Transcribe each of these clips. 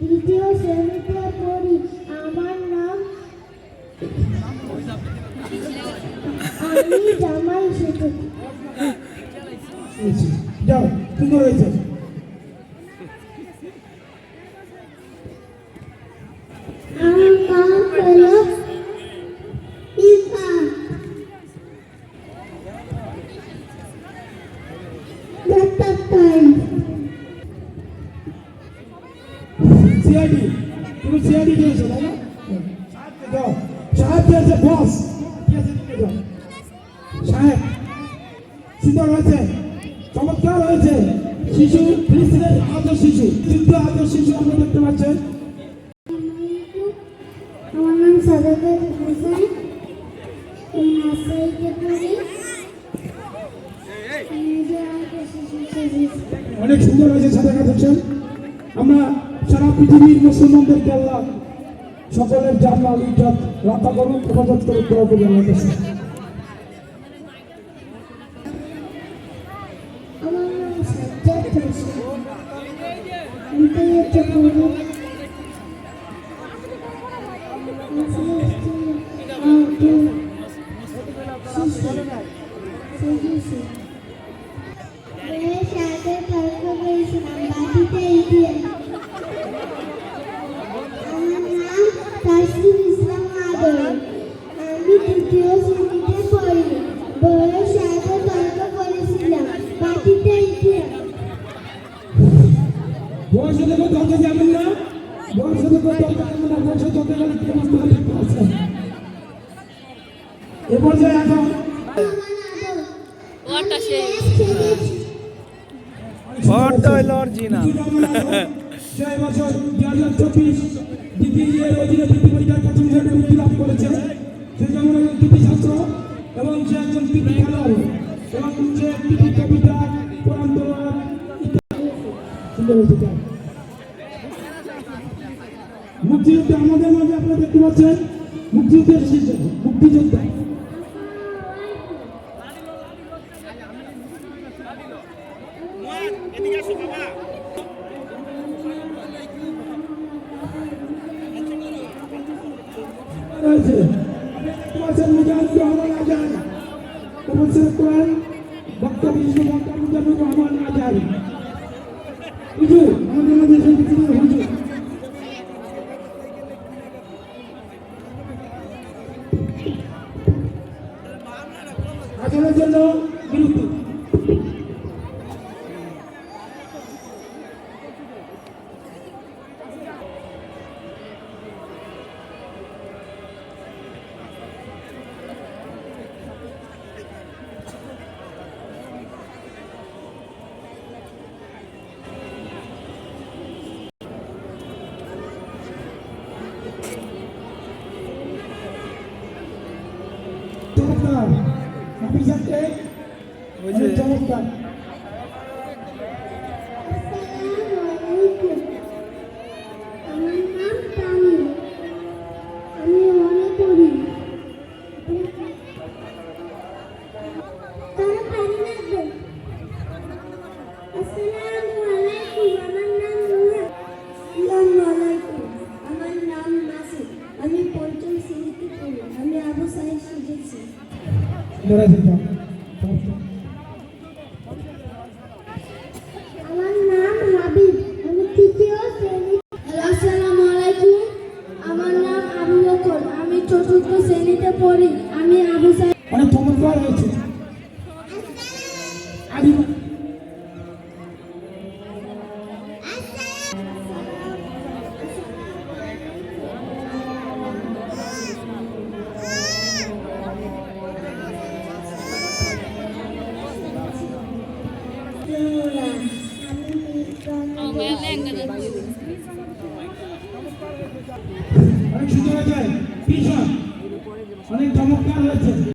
তৃতীয় শ্রেণীতে পড়ি। আমার নাম আমি জামাই হয়েছে। যাও সুন্দর হয়েছে? আমার নাম হলো ইফা দত্তাত্তাই সিআইডি? তুমি সিআইডি দিয়েছ তাই না? দাও। সাহেব দিয়েছে বস দিয়েছে দিকে দাও সাহেব সুন্দর হয়েছে। চমৎকার হয়েছে। শিশু ফিলিস্তিনের আহত শিশু কিন্তু আহত শিশু আমরা দেখতে পাচ্ছেন। আমার নাম সাদাকাত হোসেন। আমি পড়ি অনেক সুন্দর হয়েছে সাদা কাছে আমরা সারা পৃথিবীর মুসলমানদেরকে আল্লাহ সকলের জানলাল ইজ্জত রক্ষা করুন হেফাজত করুন দোয়া করি আল্লাহ কাছে। আমার নাম এ পর্যায়ে এখন বছর দুই হাজার চব্বিশ অধীনে বৃত্তি পরীক্ষায় লাভ করেছে সে যেমন একজন এবং সে একজন কৃতি দোয়া ইত্যাদি সুন্দর হয়েছে তার। মুক্তিযুদ্ধে আমাদের মাঝে আপনারা দেখতে পাচ্ছেন মুক্তিযুদ্ধে এসেছে মুক্তিযোদ্ধা রয়েছে তোমার মুজাহিদ রহমান আজাদ তপস্যা কোরআন আমাদের এসে কিছু আচরণের জন্য বিরতি চমৎকার যে চমৎকার। আমার নাম হাবিব। আমি তৃতীয় শ্রেণি। আসসালামু আলাইকুম। আমার নাম আবু বকর। আমি চতুর্থ শ্রেণীতে পড়ি। আমি আবু সাহেব অনেক হয়েছে ক্যামেরাম্যান সেজেছি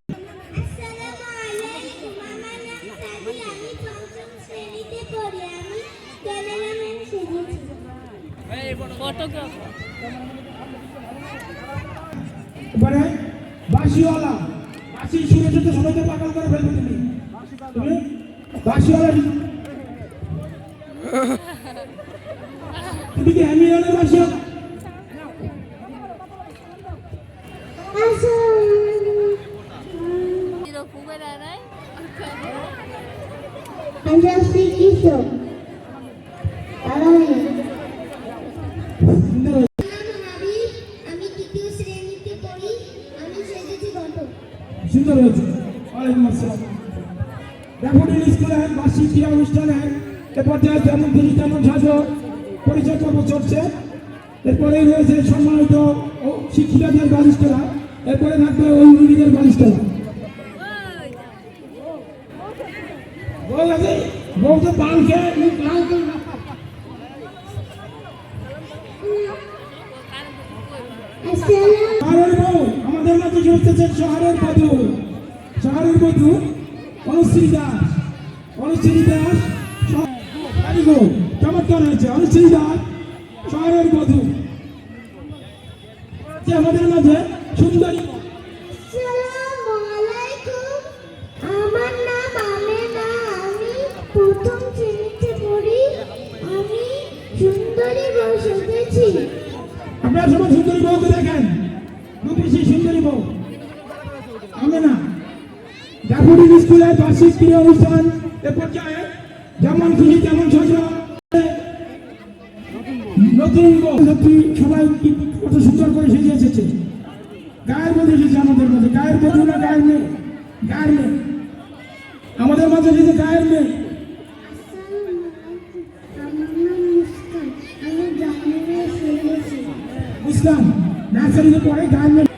ফটোগ্রাফার এবারে বাঁশিওয়ালা বাঁশি শুনে শুনে সবাইকে পাগল করে ফেলবে তুমি তুমি বাঁশিওয়ালা তুমি আপনি কি হ্যামিলনের বাসী আমরা শ্রীকৃষ্ণ আলামী সুন্দর হয়েছে। আমি তৃতীয় শ্রেণীতে পড়ি আমি সেজেছি গত সুন্দর হয়েছে। ওয়ালাইকুম আসসালাম। ড্যাফোডিল স্কুলের বার্ষিক ক্রীড়া অনুষ্ঠানে এ পর্যায়ে যেমন খুশি তেমন সাজো। পরিচয় পর্ব চলছে। এরপরেই রয়েছে সম্মানিত শিক্ষিকাদের বালিশতলা। এরপরে থাকবে ওই বালিশতলা। বউ আছে বউ তো পান খেয়ে শহরের বউ আমাদের মাঝে কি হচ্ছে শহরের বধূ। শহরের বধূ অনুশ্রী দাস। অনুশ্রী দাস Good. চমৎকার হয়েছে শহরের বধূ যে আমাদের মাঝে সুন্দরী আমার নাম আমেনা আমি প্রথম শ্রেণীতে পড়ি। আমি সুন্দরী বউ সেজেছি আপনার সবাই সুন্দরী বউকে দেখেন। রূপসী সুন্দরী বউ। আমি না ডাকুরি স্কুলে বার্ষিক ক্রীড়া অনুষ্ঠান এ পর্যায়ে যেমন খুশি তেমন সত্যি সবাই কত সুন্দর করে সেজে এসেছে। গায়ের মধ্যে এসেছে আমাদের মাঝে গায়ের মধ্যে না গায়ের মেয়ে গায়ের মেয়ে আমাদের মাঝে এসেছে গায়ের মেয়ে বুঝলাম নার্সারিতে পড়ে গায়ের মেয়ে